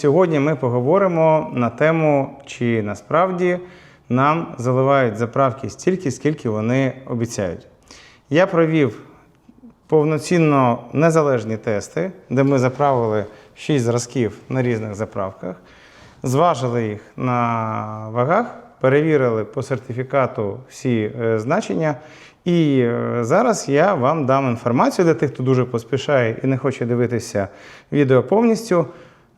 Сьогодні ми поговоримо на тему, чи насправді нам заливають заправки стільки, скільки вони обіцяють. Я провів повноцінно незалежні тести, де ми заправили 6 зразків на різних заправках, зважили їх на вагах, перевірили по сертифікату всі е, значення. І е, зараз я вам дам інформацію для тих, хто дуже поспішає і не хоче дивитися відео повністю.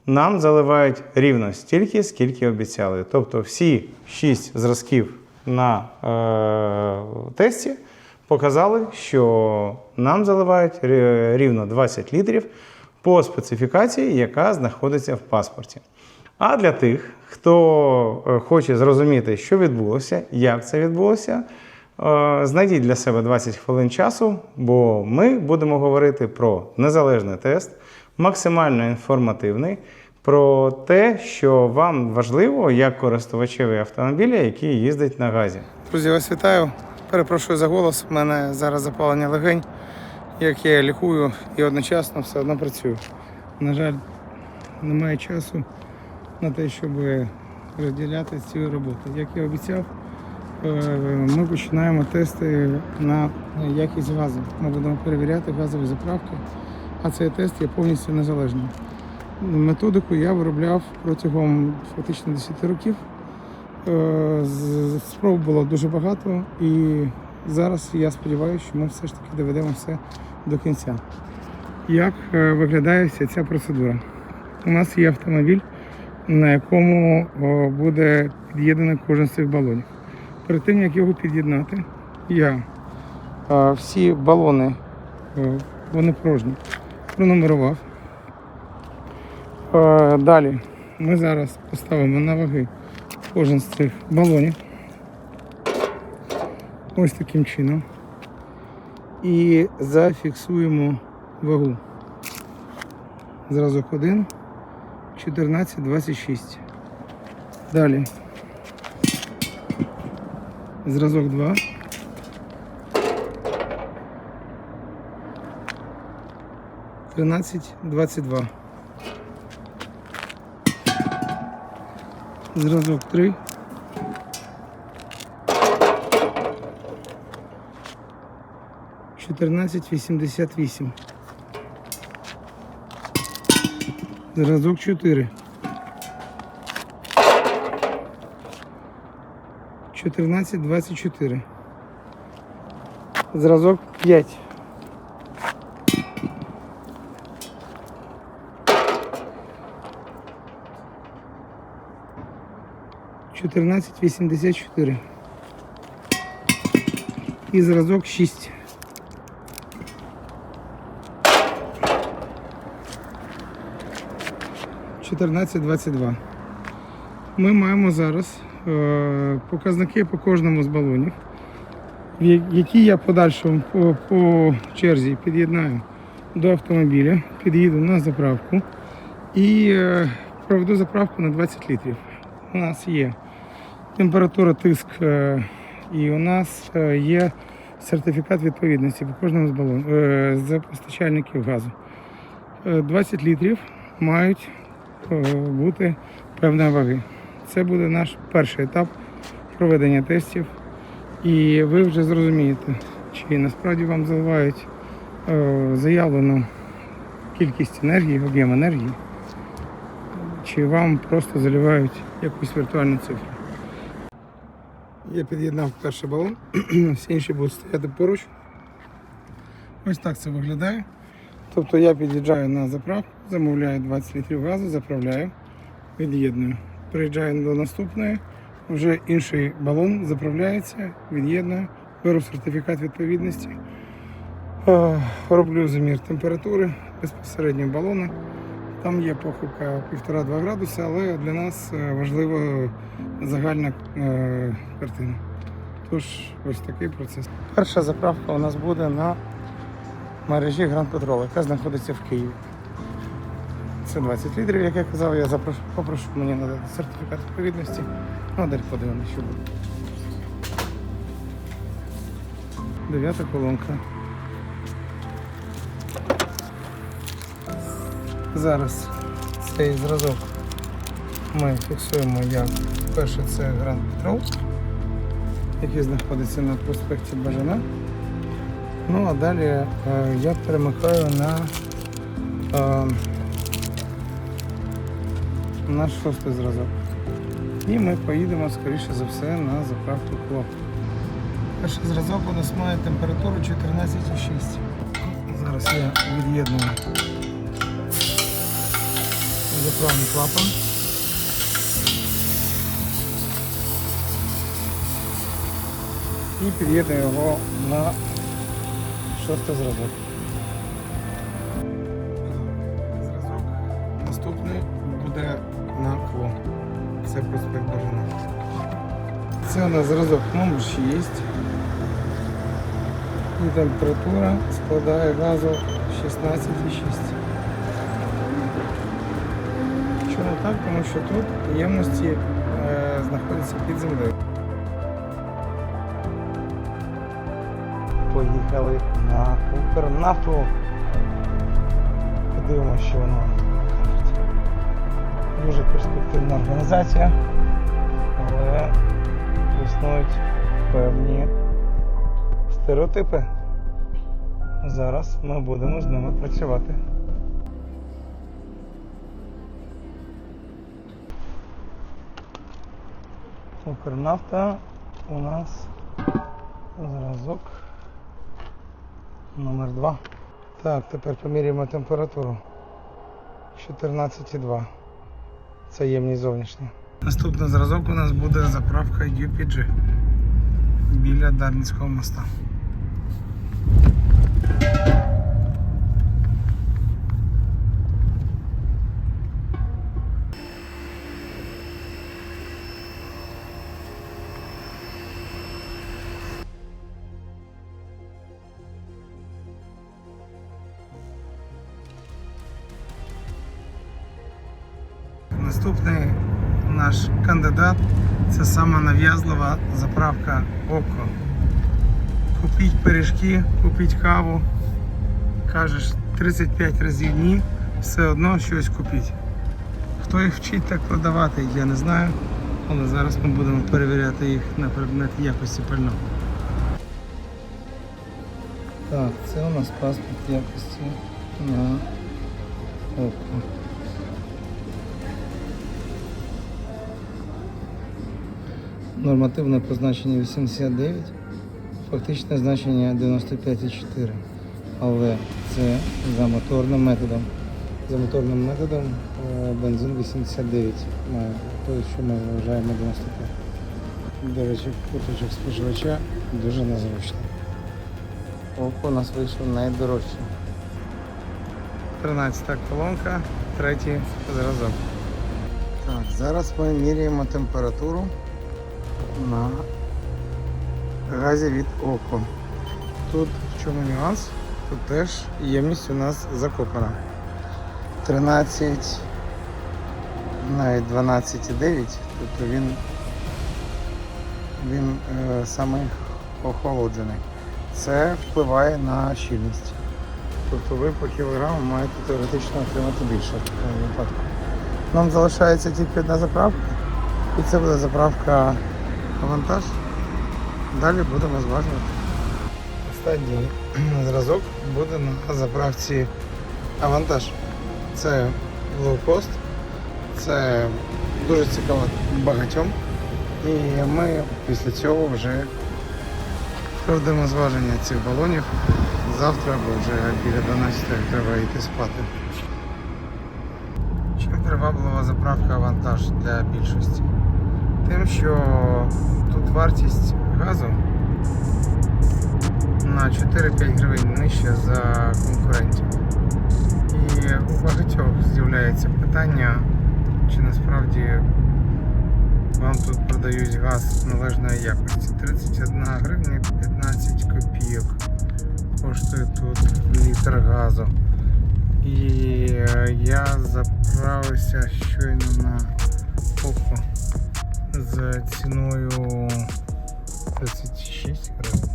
Нам заливають рівно стільки, скільки обіцяли. Тобто всі 6 зразків на е, тесті показали, що нам заливають рівно 20 літрів по специфікації, яка знаходиться в паспорті. А для тих, хто е, хоче зрозуміти, що відбулося, як це відбулося, е, знайдіть для себе 20 хвилин часу, бо ми будемо говорити про незалежний тест, максимально інформативний, про те, що вам важливо як користувачеві автомобіля, які їздять на газі. Друзі, вас вітаю. Перепрошую за голос. У мене зараз запалення легень, як я лікую і одночасно все одно працюю. На жаль, немає часу на те, щоб розділяти цю роботу. Як я обіцяв, е, ми починаємо тести на якість газу. Ми будемо перевіряти газові заправки, а цей тест є повністю незалежним. Методику я виробляв протягом фактично 10 років. Е, Спроб було дуже багато, і зараз я сподіваюся, що ми все ж таки доведемо все до кінця. Як е, виглядає вся ця процедура? У нас є автомобіль, на якому буде під'єднаний кожен з цих балонів. Перед тим, як його під'єднати, я е, всі балони, е, вони порожні, пронумерував. Е, Далі ми зараз поставимо на ваги кожен з цих балонів. Ось таким чином. І зафіксуємо вагу. Зразок 1, 14, 26. Далі. Зразок 2. Тринадцять, двадцять два. Зразок 3. Чотирнадцять вісімдесят вісім. Зразок 4. 1424. Зразок 5. Чотирнадцять вісімдесят чотири. І зразок шість. Чотирнадцять двадцять два. Ми маємо зараз е, показники по кожному з балонів, які я подальшому по, по черзі під'єднаю до автомобіля, під'їду на заправку і е, проведу заправку на 20 літрів. У нас є температура, тиск е, і у нас е, є сертифікат відповідності по кожному з балон, е, з постачальників газу. Е, 20 літрів мають бути певної ваги. Це буде наш перший етап проведення тестів. І ви вже зрозумієте, чи насправді вам заливають заявлену кількість енергії, об'єм енергії, чи вам просто заливають якусь віртуальну цифру. Я під'єднав перший балон, всі інші будуть стояти поруч. Ось так це виглядає. Тобто я під'їжджаю на заправку, замовляю 20 літрів газу, заправляю, від'єдную. Приїжджаю до наступної, вже інший балон заправляється, від'єдную, беру сертифікат відповідності, е, роблю замір температури безпосередньо балону. Там є похибка 1,5-2 градуси, але для нас е, важлива загальна е, картина. Тож ось такий процес. Перша заправка у нас буде на мережі Гранд Петрол, яка знаходиться в Києві. Це 20 літрів, як я казав, я запрошу, попрошу мені надати сертифікат відповідності. Ну, а далі подивимося, що буде. Дев'ята колонка. Зараз цей зразок ми фіксуємо як перше це Grand Petrol, який знаходиться на проспекті Бажана. Ну а далі е, я перемикаю на, е, на шостий зразок. І ми поїдемо, скоріше за все, на заправку Клоп. Перший зразок у нас має температуру 14,6. Зараз я від'єдную заправний клапан. І під'єдную його на шостий зразок. Зразок наступний буде на клон. Це проспект Бажана. Це у нас зразок номер 6. І температура складає газу 16,6. Так? Тому що тут ємності е, знаходяться під землею. Поїхали на Укрнафту. Подивимося, що воно. Дуже перспективна організація, але існують певні стереотипи. Зараз ми будемо з ними працювати. Укрнафта у нас зразок номер 2. Так, тепер поміряємо температуру. 14,2. Це ємність зовнішня. Наступний зразок у нас буде заправка UPG біля Дарницького моста. Наступний наш кандидат це сама нав'язлива заправка ОКО. Купіть пиріжки, купіть каву. Кажеш 35 разів ні, все одно щось купіть. Хто їх вчить так продавати, я не знаю. Але зараз ми будемо перевіряти їх на предмет якості пального. Так, це у нас паспорт якості на ОКО. Нормативне позначення 89, фактичне значення 95,4. Але це за моторним методом. За моторним методом е, бензин 89 має той, що ми вважаємо 95. До речі, куточок споживача дуже незручний. Око у нас вийшов найдорожче. 13 колонка, третій зразок. Так, зараз ми міряємо температуру на газі від око. Тут в чому нюанс? Тут теж ємність у нас закопана. 13, навіть 12,9, тобто він, він е, саме охолоджений. Це впливає на щільність. Тобто ви по кілограму маєте теоретично отримати більше в такому випадку. Нам залишається тільки одна заправка, і це буде заправка вантаж. Далі будемо зважувати. Останній зразок буде на заправці Авантаж. Це лоукост, це дуже цікаво багатьом. І ми після цього вже проведемо зваження цих балонів завтра, бо вже біля 12 треба йти спати. Чим приваблива заправка Авантаж для більшості? Тим, що тут вартість газу на 4-5 гривень нижча за конкурентів. І у багатьох з'являється питання, чи насправді вам тут продають газ належної якості. 31 гривня 15 копійок коштує тут літр газу. І е, я заправився щойно на око з ціною 36 гривень.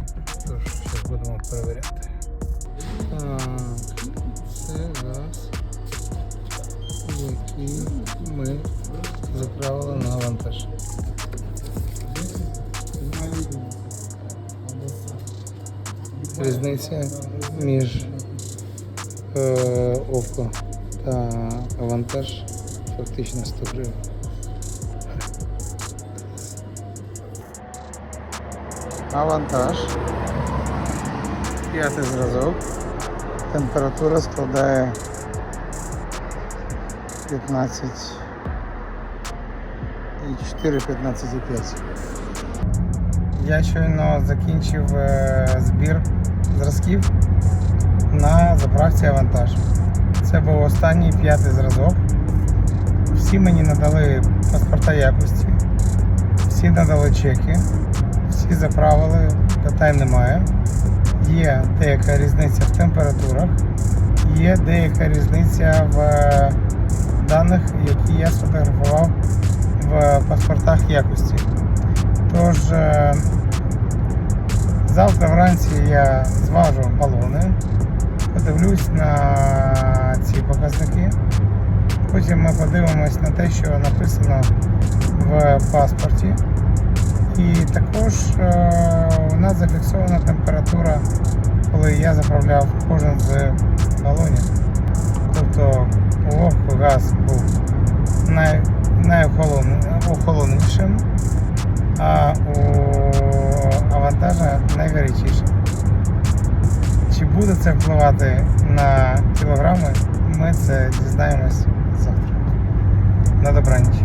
Тож, зараз будемо перевіряти. Це газ, який ми відправили на вантаж. Різниця між е, око та вантаж фактично 100 гривень. Авантаж. П'ятий зразок. Температура складає 15 і 4, 15,5. Я щойно закінчив е, збір зразків на заправці Авантаж. Це був останній п'ятий зразок. Всі мені надали паспорта якості, всі надали чеки, всі заправили, питань немає. Є деяка різниця в температурах, є деяка різниця в е, даних, які я сфотографував в паспортах якості. Тож е, завтра вранці я зважу балони, подивлюсь на ці показники. Потім ми подивимось на те, що написано в паспорті. І також е, у нас зафіксована температура, коли я заправляв кожен з балонів. Тобто у газ був най, найохолонішим, а у авантажа найгарячішим. Чи буде це впливати на кілограми, ми це дізнаємось завтра. На добраніч.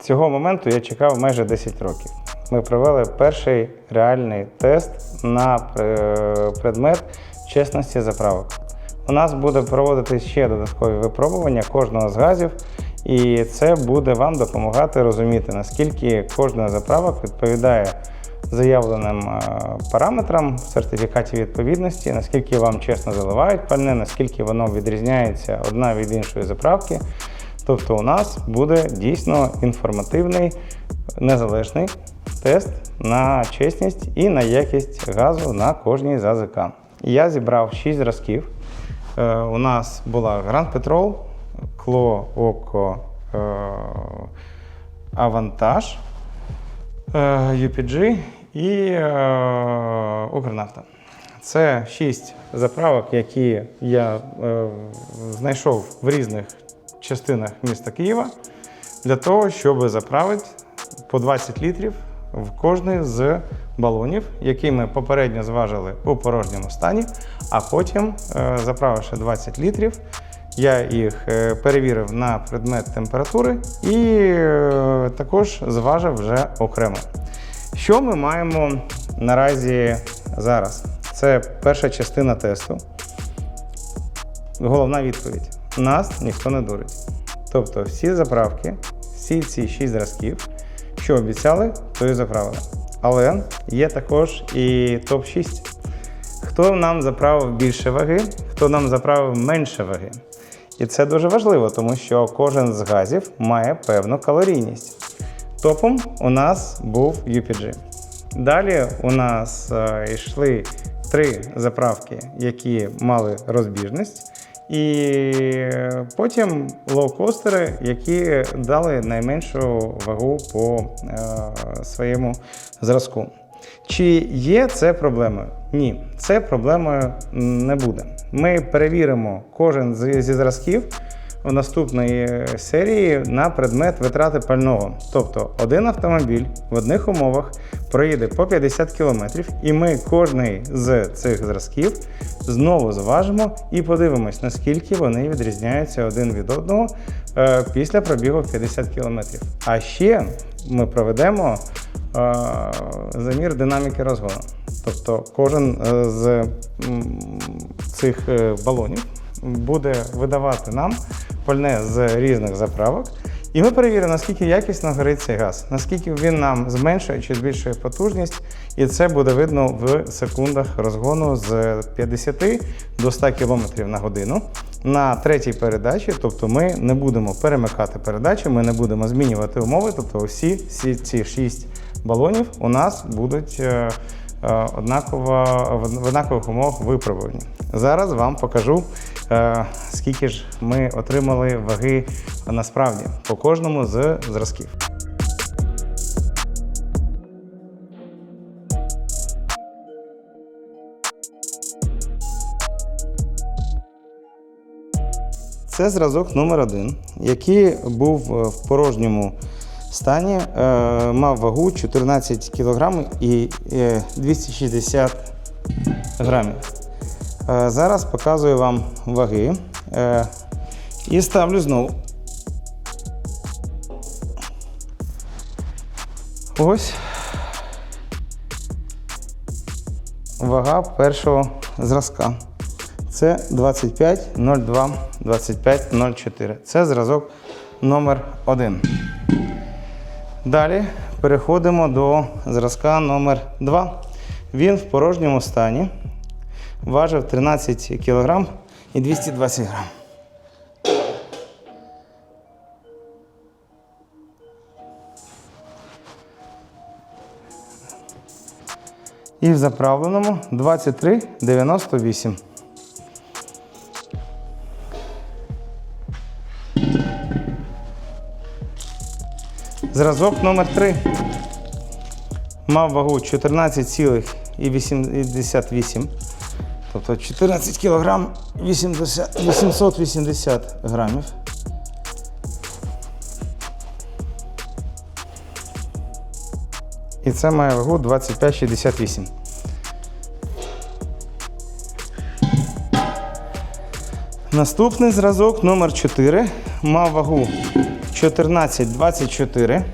Цього моменту я чекав майже 10 років. Ми провели перший реальний тест на е, предмет чесності заправок. У нас буде проводити ще додаткові випробування кожного з газів, і це буде вам допомагати розуміти, наскільки кожна заправок відповідає заявленим е, параметрам в сертифікаті відповідності, наскільки вам чесно заливають пальне, наскільки воно відрізняється одна від іншої заправки. Тобто у нас буде дійсно інформативний незалежний тест на чесність і на якість газу на кожній з АЗК. Я зібрав 6 зразків. Е, У нас була Grand Petrol, Кло, Око, е, Авантаж, UPG і е, Укрнафта. Це шість заправок, які я знайшов в різних частинах міста Києва для того, щоб заправити по 20 літрів в кожний з балонів, які ми попередньо зважили у порожньому стані, а потім, е, заправивши 20 літрів, я їх е, перевірив на предмет температури і е, також зважив вже окремо. Що ми маємо наразі зараз? Це перша частина тесту. Головна відповідь: нас ніхто не дурить. Тобто, всі заправки, всі ці 6 зразків, що обіцяли, то і заправили. Але є також і топ-6. Хто нам заправив більше ваги, хто нам заправив менше ваги. І це дуже важливо, тому що кожен з газів має певну калорійність. Топом у нас був UPG. Далі у нас е, йшли три заправки, які мали розбіжність. І потім лоукостери, які дали найменшу вагу по е, своєму зразку. Чи є це проблемою? Ні, це проблемою не буде. Ми перевіримо кожен зі зразків у наступної серії на предмет витрати пального. Тобто один автомобіль в одних умовах проїде по 50 км, і ми кожний з цих зразків знову зважимо і подивимось, наскільки вони відрізняються один від одного е, після пробігу в 50 км. А ще ми проведемо е, замір динаміки розгону. Тобто кожен е, з цих балонів буде видавати нам пальне з різних заправок. І ми перевіримо, наскільки якісно горить цей газ, наскільки він нам зменшує чи збільшує потужність, і це буде видно в секундах розгону з 50 до 100 км на годину. На третій передачі, тобто ми не будемо перемикати передачі, ми не будемо змінювати умови, тобто всі, всі ці 6 балонів у нас будуть е, е, однаково, в однакових умовах випробувані. Зараз вам покажу, скільки ж ми отримали ваги насправді по кожному з зразків. Це зразок номер один, який був е, в порожньому стані, е, мав вагу 14 кг і е, 260 грамів. Е, Зараз показую вам ваги е, і ставлю знову. Ось вага першого зразка. Це 2502 2504. Це зразок номер 1. Далі переходимо до зразка номер 2. Він в порожньому стані важив 13 кг і 220 грам. І в заправленому 23,98. Зразок номер 3 мав вагу 14,88, тобто 14 кг 880 грамів. І це має вагу 25,68. Наступний зразок номер 4 мав вагу 14,24.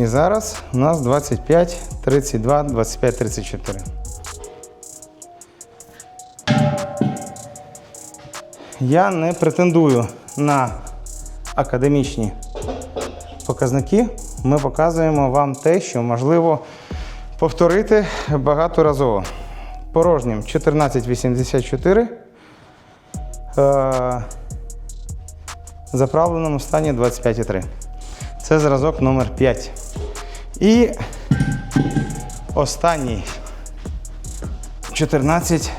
І зараз у нас 25, 32, 25, 34. Я не претендую на академічні показники. Ми показуємо вам те, що можливо повторити багаторазово. Порожнім 1484. Е, заправленому стані 25,3. Це зразок номер 5. І останній 14,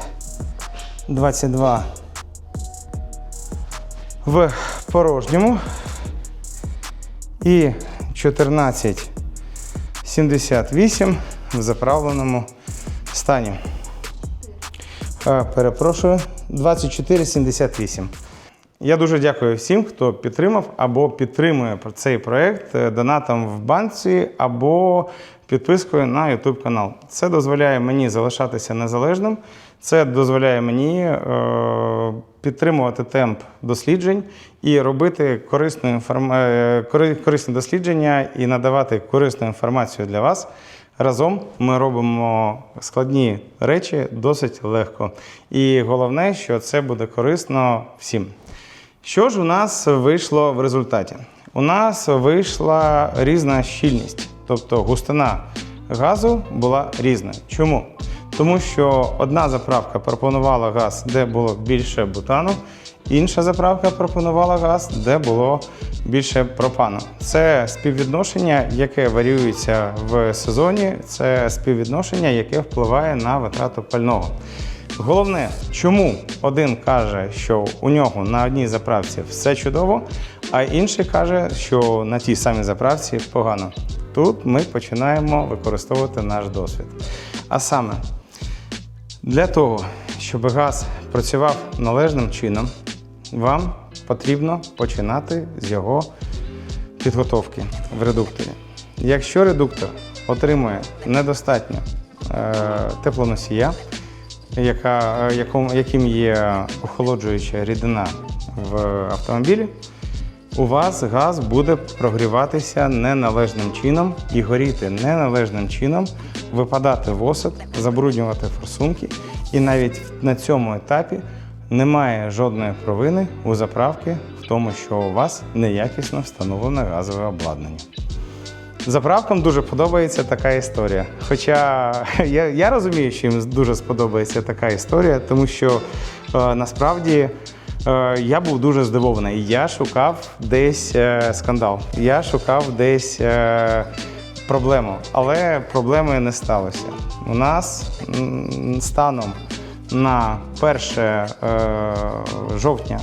22 в порожньому і 14, 78 в заправленому стані. Е, Перепрошую, 24,78. Я дуже дякую всім, хто підтримав або підтримує цей проект е, донатом в банці або підпискою на YouTube канал. Це дозволяє мені залишатися незалежним. Це дозволяє мені е, підтримувати темп досліджень і робити корисну інформ... е, кори- корисне дослідження і надавати корисну інформацію для вас. Разом ми робимо складні речі досить легко. І головне, що це буде корисно всім. Що ж у нас вийшло в результаті? У нас вийшла різна щільність, тобто густина газу була різна. Чому? Тому що одна заправка пропонувала газ, де було більше бутану, інша заправка пропонувала газ, де було більше пропану. Це співвідношення, яке варіюється в сезоні, це співвідношення, яке впливає на витрату пального. Головне, чому один каже, що у нього на одній заправці все чудово, а інший каже, що на тій самій заправці погано. Тут ми починаємо використовувати наш досвід. А саме, для того, щоб газ працював належним чином, вам потрібно починати з його підготовки в редукторі. Якщо редуктор отримує недостатньо е, теплоносія, яка, е, якому, яким є охолоджуюча рідина в автомобілі, у вас газ буде прогріватися неналежним чином і горіти неналежним чином, випадати в осад, забруднювати форсунки. І навіть на цьому етапі немає жодної провини у заправки в тому, що у вас неякісно встановлене газове обладнання. Заправкам дуже подобається така історія. Хоча я, я розумію, що їм дуже сподобається така історія, тому що е, насправді Е, Я був дуже здивований. Я шукав десь е, скандал, я шукав десь е, проблему, але проблеми не сталося. У нас станом на 1 е, жовтня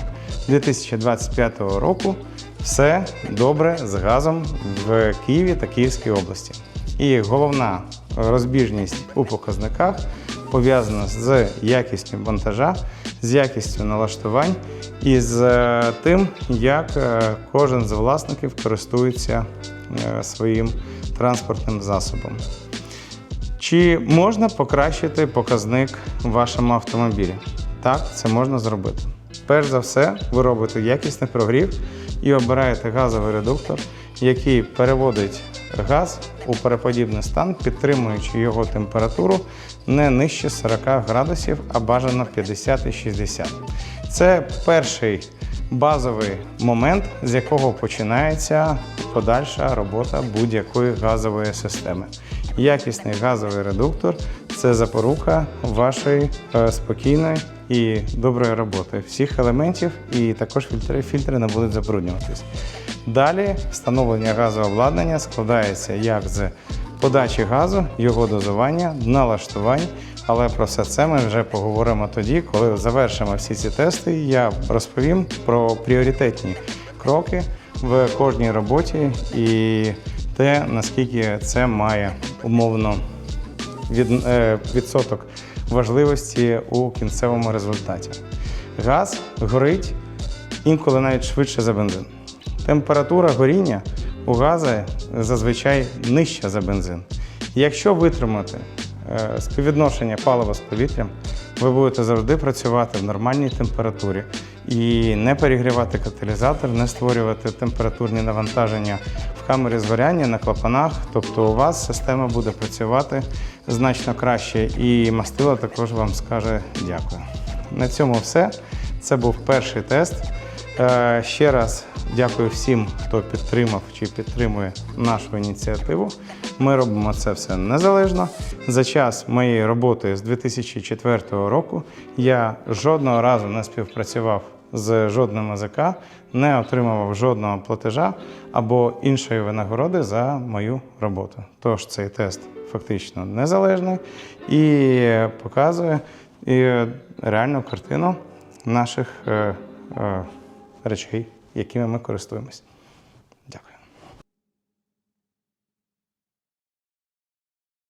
2025 року все добре з газом в Києві та Київській області. І головна розбіжність у показниках пов'язана з якістю монтажа, з якістю налаштувань і з е, тим, як е, кожен з власників користується е, своїм транспортним засобом. Чи можна покращити показник в вашому автомобілі? Так, це можна зробити. Перш за все, ви робите якісний прогрів і обираєте газовий редуктор, який переводить газ у переподібний стан, підтримуючи його температуру не нижче 40 градусів, а бажано 50 і 60. Це перший базовий момент, з якого починається подальша робота будь-якої газової системи. Якісний газовий редуктор це запорука вашої е, спокійної і доброї роботи всіх елементів, і також фільтри, фільтри не будуть забруднюватись. Далі встановлення газового обладнання складається як з подачі газу, його дозування, налаштувань. Але про все це ми вже поговоримо тоді, коли завершимо всі ці тести. Я розповім про пріоритетні кроки в кожній роботі і те, наскільки це має умовно від, е, відсоток важливості у кінцевому результаті. Газ горить інколи навіть швидше за бензин. Температура горіння у газу зазвичай нижча за бензин. Якщо витримати е, співвідношення палива з повітрям, ви будете завжди працювати в нормальній температурі і не перегрівати каталізатор, не створювати температурні навантаження в камері згоряння на клапанах. Тобто у вас система буде працювати значно краще, і мастило також вам скаже дякую. На цьому все. Це був перший тест. Е, Ще раз дякую всім, хто підтримав чи підтримує нашу ініціативу. Ми робимо це все незалежно. За час моєї роботи з 2004 року я жодного разу не співпрацював з жодним АЗК, не отримував жодного платежа або іншої винагороди за мою роботу. Тож цей тест фактично незалежний і показує реальну картину наших е, е, речей, якими ми користуємось.